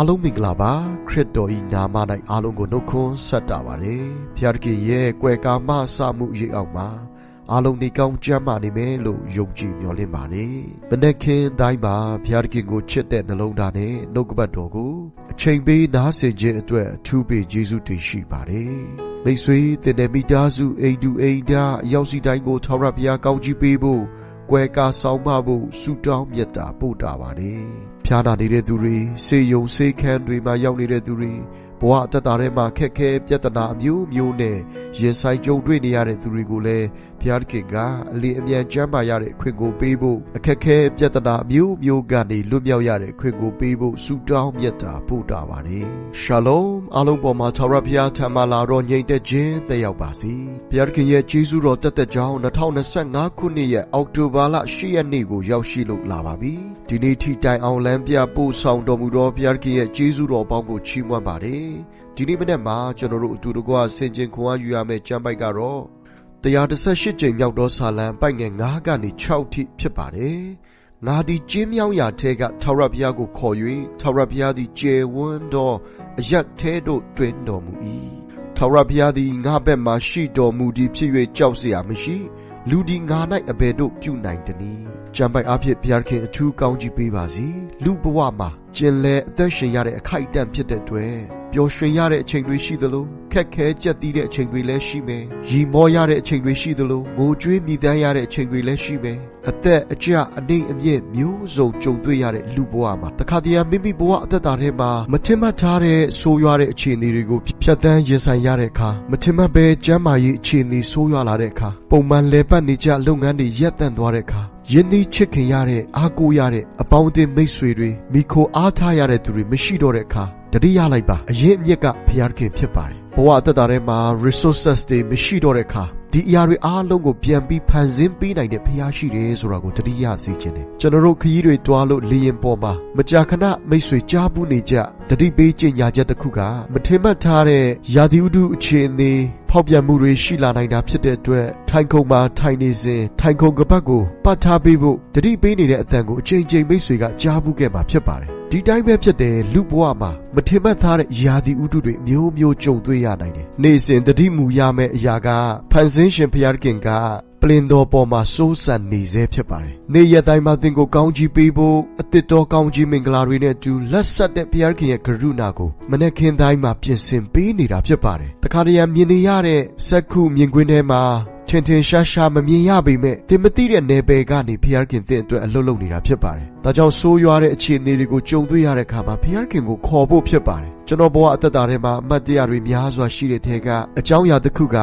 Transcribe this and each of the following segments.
အားလုံးမင်္ဂလာပါခရစ်တော်ဤနာမ၌အားလုံးကိုနှုတ်ခွန်းဆက်တာပါတယ်ဖျားတခင်ရဲ့ကွယ်ကာမစမှုရိပ်အောင်မှာအားလုံးနေကောင်းကြမ်းမာနေမယ်လို့ယုံကြည်မျှော်လင့်ပါတယ်မနေ့ခင်တိုင်းမှာဖျားတခင်ကိုချစ်တဲ့နှလုံးသားနဲ့နှုတ်ကပတ်တော်ကိုအချိန်ပေးနားဆင်ခြင်းအတွက်အထူးပေးကျေးဇူးတင်ရှိပါတယ်မိတ်ဆွေတင်တဲ့မိသားစုအိမ်တူအိမ်သားအရောက်စီတိုင်းကိုထာဝရဘုရားကောင်းချီးပေးဖို့ ကွယ်ကာဆောင်မဖို့ဆုတောင်းမြတ်တာပို့တာပါတယ်ဖျားနာနေတဲ့သူတွေစေယုံစေခန်းတွေမှာရောက်နေတဲ့သူတွေ ဘဝအတ္တတာထဲမှာခက်ခဲပြဿနာအမျိုးမျိုးနဲ့ရင်ဆိုင်ကြုံတွေ့နေရတဲ့သူတွေကိုလည်းဘုရားခင်ကအလင်းအမြန်ကျမ်းပါရတဲ့အခွင့်ကိုပေးဖို့အခက်ခဲပြဿနာအမျိုးမျိုးကနေလွတ်မြောက်ရတဲ့အခွင့်ကိုပေးဖို့ဆုတောင်းမြတ်တာပို့တာပါတယ်ရှာလုံအားလုံးပေါ်မှာသာရဘုရားထံမှလာတော့ညီမ့်တဲ့ခြင်းသက်ရောက်ပါစေဘုရားခင်ရဲ့ကျေးဇူးတော်တက်တဲ့ကြောင်း2025ခုနှစ်ရဲ့အောက်တိုဘာလ10ရက်နေ့ကိုရောက်ရှိလို့လာပါပြီဒီနေ့ထိတိုင်အောင်လမ်းပြပို့ဆောင်တော်မူသောဘုရားခင်ရဲ့ကျေးဇူးတော်ပေါင်းကိုချီးမွမ်းပါတယ်ဒီနေ့မနေ့မှာကျွန်တော်တို့အတူတကွဆင်ခြင်ခွန်အားယူရမယ့်ကျမ်းပိုက်ကတော့118ကြိမ်မြောက်သောဆာလံပိုက်ငယ်9ကနေ6ထိဖြစ်ပါတယ်။ငါဒီကျင်းမြောင်းရာထဲကထာဝရဘုရားကိုခေါ်၍ထာဝရဘုရားသည်ကျေဝန်းသောအရက်ထဲသို့တွင်တော်မူ၏။ထာဝရဘုရားသည်ငါဘက်မှရှိတော်မူသည်ဖြစ်၍ကြောက်เสียမရှိ။လူဒီငါ၌အဘယ်သို့ပြုနိုင်သနည်း။ကျမ်းပိုက်အဖြစ်ဘုရားခင်အထူးကောင်းကြီးပေးပါစေ။လူဘဝမှာကျင်လဲအသက်ရှင်ရတဲ့အခိုက်အတန့်ဖြစ်တဲ့အတွက် ပျော်ရွှင်ရတဲ့အချိန်တွေရှိသလိုခက်ခဲကြက်သီးတဲ့အချိန်တွေလည်းရှိမယ်။ရီမောရတဲ့အချိန်တွေရှိသလိုငိုကြွေးမိတမ်းရတဲ့အချိန်တွေလည်းရှိမယ်။အသက်အကျအနေအမြင့်မျိုးစုံကြုံတွေ့ရတဲ့လူဘဝမှာတခါတည်းမိမိဘဝအသက်တာထဲမှာမထင်မှတ်ထားတဲ့ဆိုးရွားတဲ့အခြေအနေတွေကိုဖြတ်သန်းရင်ဆိုင်ရတဲ့အခါမထင်မှတ်ပဲကျမ်းမာရေးအခြေအနေဆိုးရွားလာတဲ့အခါပုံမှန်လဲပတ်နေကြလုပ်ငန်းတွေရပ်တန့်သွားတဲ့အခါယင်းဒီချစ်ခင်ရတဲ့အားကိုးရတဲ့အပေါင်းအသင်းမိတ်ဆွေတွေမိခိုအားထားရတဲ့သူတွေမရှိတော့တဲ့အခါ တတိယလိုက်ပါအရင်အမြစ်ကဖျားခင်ဖြစ်ပါတယ်ဘဝအသက်တာထဲမှာ resources တွေမရှိတော့တဲ့အခါဒီအရာတွေအားလုံးကိုပြန်ပြီးဖန်ဆင်းပေးနိုင်တဲ့ဖျားရှိတယ်ဆိုတာကိုတတိယစေခြင်းတယ်ကျွန်တော်တို့ခရီးတွေတွားလို့လေရင်ပေါ်မှာမကြာခဏမိတ်ဆွေကြားပူးနေကြတတိပေးကြညာချက်တစ်ခုကမထင်မှတ်ထားတဲ့ရာသီဥတုအခြေအနေဖောက်ပြန်မှုတွေရှိလာနိုင်တာဖြစ်တဲ့အတွက်ထိုင်ခုံမှာထိုင်နေစဉ်ထိုင်ခုံကပတ်ကိုပတ်ထားပေးဖို့တတိပေးနေတဲ့အသံကိုအချိန်ချင်းမိတ်ဆွေကကြားပူးခဲ့မှာဖြစ်ပါတယ် ဒီတိုင်းပဲဖြစ်တယ်လူဘဝမှာမထင်မှတ်ထားတဲ့ယာဒီဥတုတွေမျိုးမျိုးကြုံတွေ့ရနိုင်တယ်။နေ့စဉ်တတိမူရမယ့်အရာကဖန်ဆင်းရှင်ဖျားခင်ကပလင်တော်ပေါ်မှာစိုးစံနေစေဖြစ်ပါတယ်။နေ့ရက်တိုင်းမှာသင်ကိုကောင်းချီးပေးဖို့အသစ်တော်ကောင်းချီးမင်္ဂလာတွေနဲ့အတူလက်ဆက်တဲ့ဖျားခင်ရဲ့ကရုဏာကိုမနေ့ခင်တိုင်းမှာပြင်ဆင်ပေးနေတာဖြစ်ပါတယ်။တခါတရံမြင်နေရတဲ့စက္ခုမြင်ကွင်းထဲမှာ ထင်ထင်ရှားရှားမမြင်ရပေမဲ့တင်မသိတဲ့နယ်ပယ်ကနေဖျားခင်တဲ့အတွက်အလွတ်လုပ်နေတာဖြစ်ပါတယ်။ဒါကြောင့်ဆိုးရွားတဲ့အခြေအနေတွေကိုကြုံတွေ့ရတဲ့အခါမှာဖျားခင်ကိုခေါ်ဖို့ဖြစ်ပါတယ်။ကျွန်တော်ဘဝအသက်တာထဲမှာအမှတ်တရတွေများစွာရှိတဲ့ထဲကအကြောင်းအရာတစ်ခုက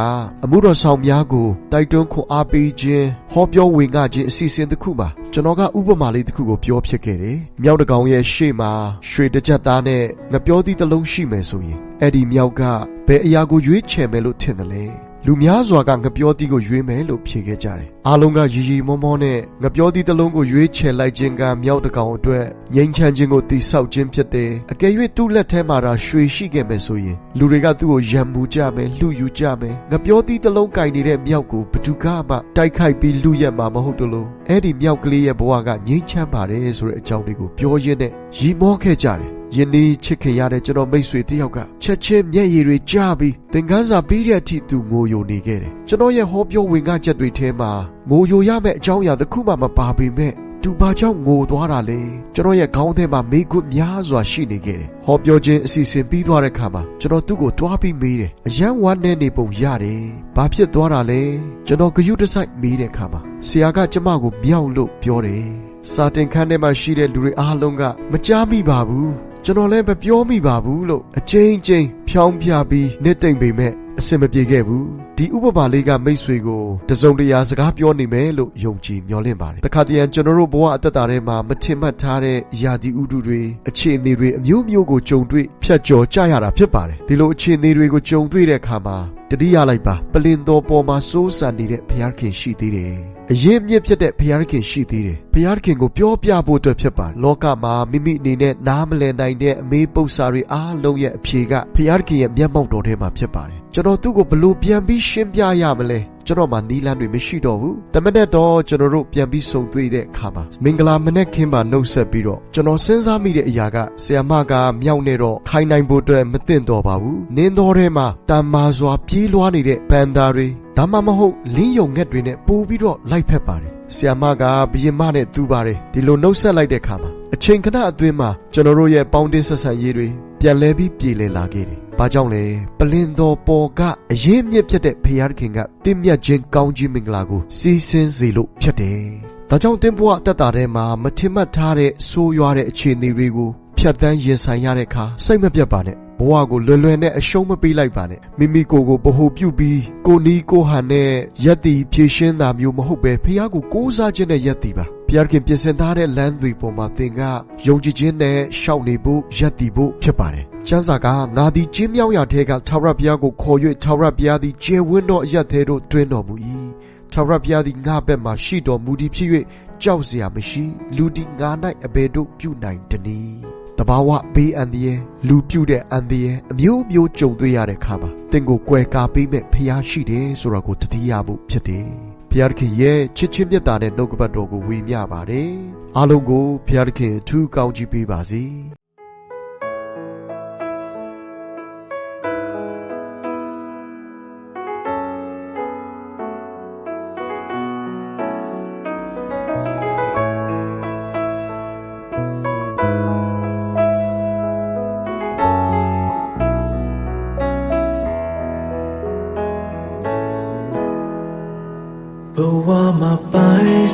အမှုတော်ဆောင်များကိုတိုက်တွန်းခွန်အားပေးခြင်းဟောပြောဝင်ငါခြင်းအစီအစဉ်တစ်ခုမှာကျွန်တော်ကဥပမာလေးတစ်ခုကိုပြောဖြစ်ခဲ့တယ်။မြောက်တကောင်ရဲ့ရှေ့မှာရွှေတစ်ကြက်သားနဲ့ငပြောသီးတစ်လုံးရှိမယ်ဆိုရင်အဲ့ဒီမြောက်ကဘယ်အရာကိုရွေးချယ်မယ်လို့ထင်တယ်လဲ။ လူများစွာကငပြောတီးကိုရွေးမယ်လို့ဖြေခဲ့ကြတယ်။အားလုံးကရီရီမောမောနဲ့ငပြောတီးတစ်လုံးကိုရွေးချယ်လိုက်ခြင်းကမြောက်တကောင်အတွက်ငြိမ်းချမ်းခြင်းကိုတိဆောက်ခြင်းဖြစ်တယ်။အကယ်၍သူ့လက်ထဲမှာသာရွှေရှိခဲ့မယ်ဆိုရင်လူတွေကသူ့ကိုရံမူကြမယ်၊လှူယူကြမယ်။ငပြောတီးတစ်လုံးကင်နေတဲ့မြောက်ကိုဘသူကမှတိုက်ခိုက်ပြီးလူရက်မှာမဟုတ်တလို့အဲ့ဒီမြောက်ကလေးရဲ့ဘဝကငြိမ်းချမ်းပါတယ်ဆိုတဲ့အကြောင်းလေးကိုပြောရင်းနဲ့ရီမောခဲ့ကြတယ် ယနေ့ချစ်ခင်ရတဲ့ကျွန်တော်မိတ်ဆွေတယောက်ကချက်ချင်းမျက်ရည်တွေကျပြီးသင်ခန်းစာပြီးတဲ့အထိသူငိုယိုနေခဲ့တယ်ကျွန်တော်ရဲ့ဟောပြောဝင်ကချက်တွေထဲမှာငိုယိုရမယ့်အကြောင်းအရာတစ်ခုမှမပါပေမဲ့သူဘာကြောင့်ငိုသွားတာလဲကျွန်တော်ရဲ့ခေါင်းထဲမှာမိကွများစွာရှိနေခဲ့တယ်ဟောပြောခြင်းအစီအစဉ်ပြီးသွားတဲ့ခါမှာကျွန်တော်သူ့ကိုတွားပြီးမေးတယ်အယံဝမ်းနဲ့နေပုံရတယ်ဘာဖြစ်သွားတာလဲကျွန်တော်ဂယုတစိုက်မေးတဲ့ခါမှာဆရာကကျမကိုမြောက်လို့ပြောတယ်စာတင်ခန်းထဲမှာရှိတဲ့လူတွေအားလုံးကမကြားမိပါဘူး ကျွန်တော်လည်းမပြောမိပါဘူးလို့အချင်းချင်းဖြောင်းပြပြီးနှစ်တိမ်ပေမဲ့အစင်မပြေခဲ့ဘူးဒီဥပမာလေးကမိတ်ဆွေကိုတစုံတရာစကားပြောနေမယ်လို့ယုံကြည်မျှော်လင့်ပါတယ်တခါတည်းကျွန်တော်တို့ဘဝအသက်တာထဲမှာမထင်မှတ်ထားတဲ့ယာဒီဥတုတွေအခြေအနေတွေအမျိုးမျိုးကိုကြုံတွေ့ဖြတ်ကျော်ကြရတာဖြစ်ပါတယ်ဒီလိုအခြေအနေတွေကိုကြုံတွေ့တဲ့အခါမှာ တတိယလိုက်ပါပလင်တော်ပေါ်မှာစိုးစံနေတဲ့ဘုရားခင်ရှိသေးတယ်အရင်မြစ်ဖြစ်တဲ့ဘုရားခင်ရှိသေးတယ်ဘုရားခင်ကိုပြောပြဖို့အတွက်ဖြစ်ပါလောကမှာမိမိအနေနဲ့နားမလည်နိုင်တဲ့အမေးပု္ပ္ပစာတွေအားလုံးရဲ့အဖြေကဘုရားခင်ရဲ့မျက်မှောက်တော်ထဲမှာဖြစ်ပါတယ် ကျွန်တော်သူ့ကိုဘလို့ပြန်ပြီးရှင်းပြရမလဲကျွန်တော်မှနီးလန်းတွေမရှိတော့ဘူးတမန်နဲ့တော့ကျွန်တော်တို့ပြန်ပြီးဆုံတွေ့တဲ့အခါမှာမင်္ဂလာမနေ့ခင်းမှာနှုတ်ဆက်ပြီးတော့ကျွန်တော်စဉ်းစားမိတဲ့အရာကဆီယမကမြောက်နေတော့ခိုင်းနိုင်ဖို့အတွက်မသင့်တော်ပါဘူးနင်းတော်ထဲမှာတန်မာစွာပြေးလွှားနေတဲ့ဘန်သားတွေဒါမှမဟုတ်လင်းယုံငှက်တွေနဲ့ပို့ပြီးတော့လိုက်ဖက်ပါတယ်ဆီယမကဘယင်မနဲ့တူပါတယ်ဒီလိုနှုတ်ဆက်လိုက်တဲ့အခါမှာအချိန်ခဏအတွင်းမှာကျွန်တော်တို့ရဲ့ပေါင်းတင်းဆက်ဆံရေးတွေပြန်လဲပြီးပြေလည်လာခဲ့တယ်။ ဘာကြောင့်လဲပလင်တော်ပေါ်ကအရေးမြစ်ဖြစ်တဲ့ဖယားခင်ကတင့်မြတ်ခြင်းကောင်းကြီးမင်္ဂလာကိုစီးဆင်းစေလို့ဖြစ်တယ်။ဒါကြောင့်တင်းဘွားအသက်တာထဲမှာမထင်မှတ်ထားတဲ့ဆိုးရွားတဲ့အခြေအနေတွေကိုဖြတ်တန်းရင်ဆိုင်ရတဲ့အခါစိတ်မပြတ်ပါနဲ့ဘဝကိုလွယ်လွယ်နဲ့အရှုံးမပေးလိုက်ပါနဲ့မိမိကိုယ်ကိုဗဟုပြုပြီးကိုနီးကိုဟန်နဲ့ရက်တီဖြည့်ရှင်းတာမျိုးမဟုတ်ပဲဖះကိုကိုးစားခြင်းနဲ့ရက်တီပါဖះခင်ပြင်ဆင်ထားတဲ့လမ်းတွေပေါ်မှာသင်ကယုံကြည်ခြင်းနဲ့ရှောက်နေဖို့ရက်တီဖို့ဖြစ်ပါတယ် ကျမ်းစာကငါသည်ကျင်းမြောက်ရာထဲကထာဝရဘုရားကိုခေါ်၍ထာဝရဘုရားသည်ကျယ်ဝန်းသောအရက်သေးတို့တွင်တော်မူ၏ထာဝရဘုရားသည်ငါဘက်မှရှိတော်မူသည်ဖြစ်၍ကြောက်เสียမရှိလူသည်ငါ၌အဘယ်တို့ပြုနိုင်တနည်းတဘာဝဘေးအန္တရာယ်လူပြုတ်တဲ့အန္တရာယ်အမျိုးမျိုးကြုံတွေ့ရတဲ့ခါမှာတင့်ကိုကွယ်ကာပေးမဲ့ဖျားရှိတယ်ဆိုတာကိုတတိယဖို့ဖြစ်တယ်။ဖျားခင်ရဲ့ချစ်ချင်းမြတ်တာနဲ့နှုတ်ကပတ်တော်ကိုဝေမျှပါတယ်။အားလုံးကိုဖျားခင်အထူးကောင်းချီးပေးပါစေ။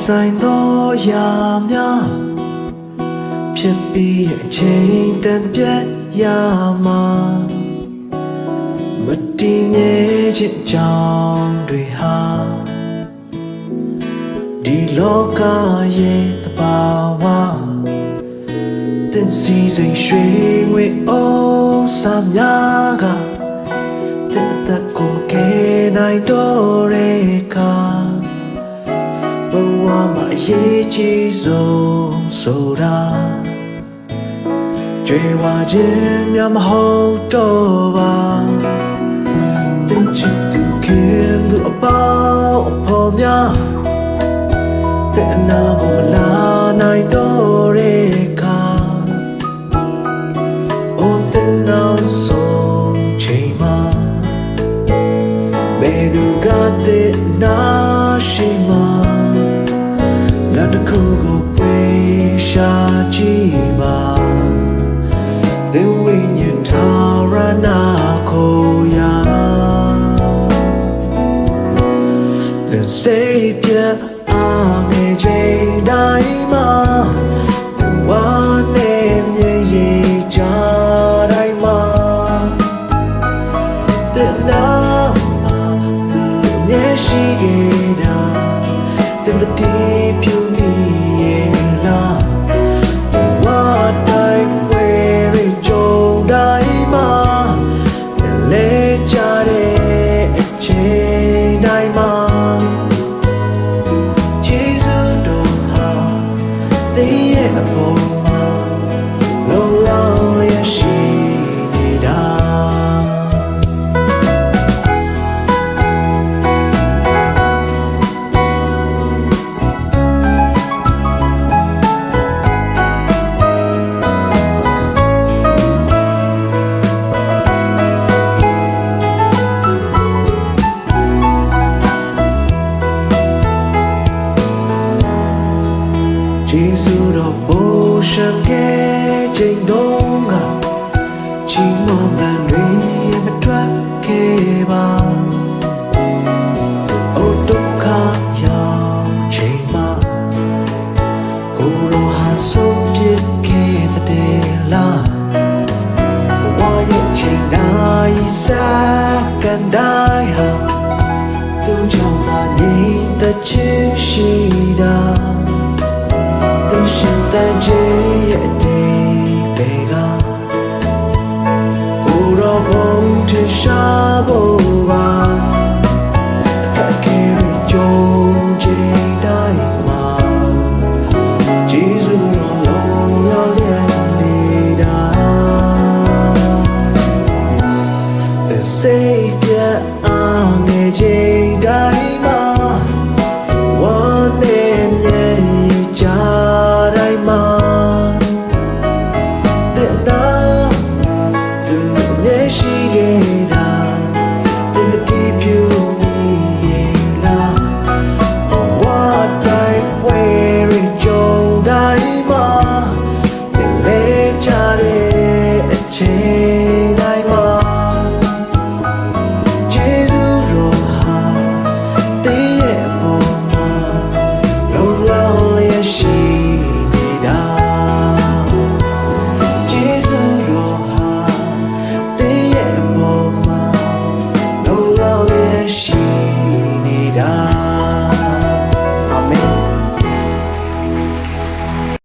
ဆိုင်သောရာများဖြစ်ပြီးအချိန်တန်ပြတ်ရမှာမတည်မြဲခြင်းကြောင့်တွေဟာဒီလောကရဲ့တဘာဝတင်စီစိမ်ရွှေငွေအိုးစာများကတဲ့တက်ကိုကဲနိုင်တော့တဲ့ ရေးကြီးဆုံးဆိုတာကြွေဝါခြင်းများမဟုတ်တော့ပါတင်ချစ်သူခင်သူအပေါင်းအဖော်များတဲ့အနာကိုလာနိုင်တော့တဲ့ က်တစ်ခုကိုပွေရှာကြည့်ပါသင်ဝိညာဉ်ထာရနာကိုရာသင်စိတ်ပြတ်အားငယ်ချိန်တိုင်းမှာသင်ဝါနဲ့မြေရီချတိုင်းမှာတဲ့နာမျက်ရှိခဲ့တာတဲ့တတိ မွမ်းတဲ့တွေမထွက်ခဲ့ပါအိုဒုက္ခရောက်ချိန်မှာကိုယ်တော်ဟာဆုံးပြစ်ခဲ့တဲ့လားဝါရဲ့ချိန်တိုင်းစကန်တိုင်းဟာသူကြောင့်သာငြိမ်သက်ခြင်းရှိတာ বেশি গেদা